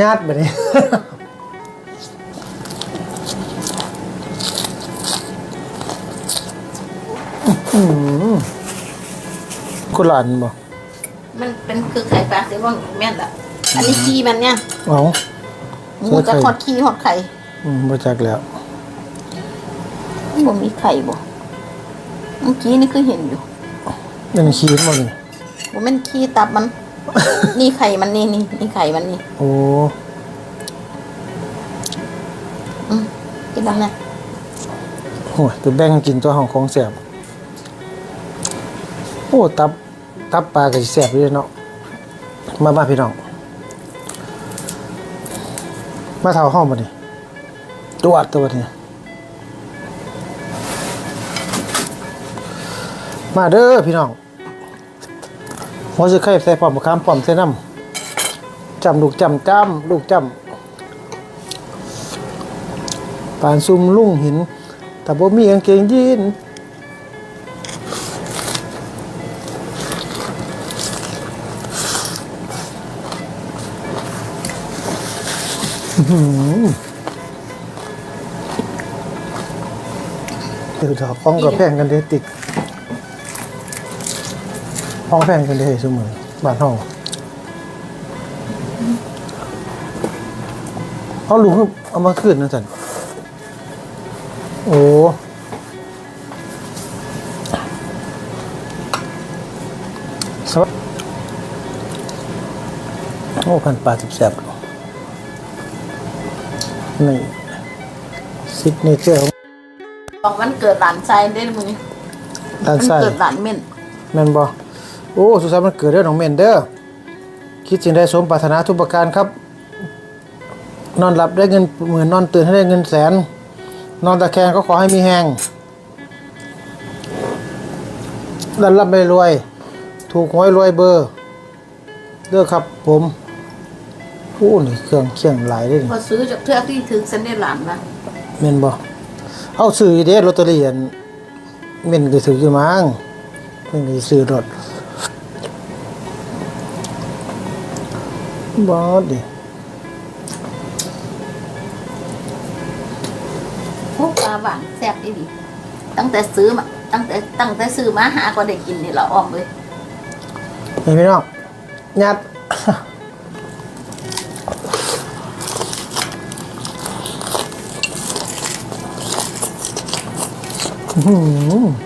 ญาติแบบนี้อืมกุหลานบ่มันเป็นคือไข่ปลาสิว่าแม่นละอันนี้ขี้มันเนี่ยเอาหมูจะหอดขี้หอดไข่อืมบ่จักแล้วบ่มีไข่บ่เมื่อกี้นี่คือเห็นอยู่นี่มันขี้บ่นี่บ่แม่นขี้ตับมัน นี่ไข่มันนี่นี่นี่ไข่มันนี่โอ้อืมกินน้ำนะโหตัวแบ่งกินตัวของของแสบโอ้ตับตับปลาก็สิแสบอยู่เดะเนาะมาบ้าพี่น้อง มาเท่าห้องบ่นี่ตัวดตัวบ่นี่มาเด้อพี่น้อง หัวสิไข่ใส่พร้อมมะขามพร้อมใส่น้ำจำลูกจำจำลูกจำปานซุ่มลุ่งหิน แต่บ่มีกางเกงยีนอื้อหือเดี๋ยวจะฟ้องกับแพงกันเด้ติก ฟ้องแพงกันเด้เสมอบ้านห้องเอาลูกเอามาคืนนะจันโอ้สวัสดีโอ้พันปลาสิบแสบนี่ซิกเนเจอร์ของบอกวันเกิดหลานชายได้อมึงด้านวันซ้ายเกิดหลานเม่นแม่นบ่ โอ้สุดท้ายมันเกิดเรื่องของเมนเดอร์คิดสิ่งใดสมปรารถนาทุกประการครับ นอนหลับได้เงินหมื่นนอนตื่นให้ได้เงินแสน นอนตะแคงก็ขอให้มีแหงดันรับไม่รวย ถูกหวยรวยเบอร์เลือกครับผมโอ้นี่เครื่องเคียงหลายเลยพอซื้อจากเทือกที่ถึงเส้นได้หลานนะเมนบ่เอาซื้ออีเด้ลอตเตอรี่อันเมนก็ถืออยู่มั้งเมนก็สิซื้อรถ บ่ดิโอ้ปลาหวานแซ่บดีดีตั้งแต่ซื้อมา ตั้งแต่ตั้งแต่ซื้อมาหาก็ได้กินนี่ละอ้อมเลยนี่พี่น้องยัดอื้อหือ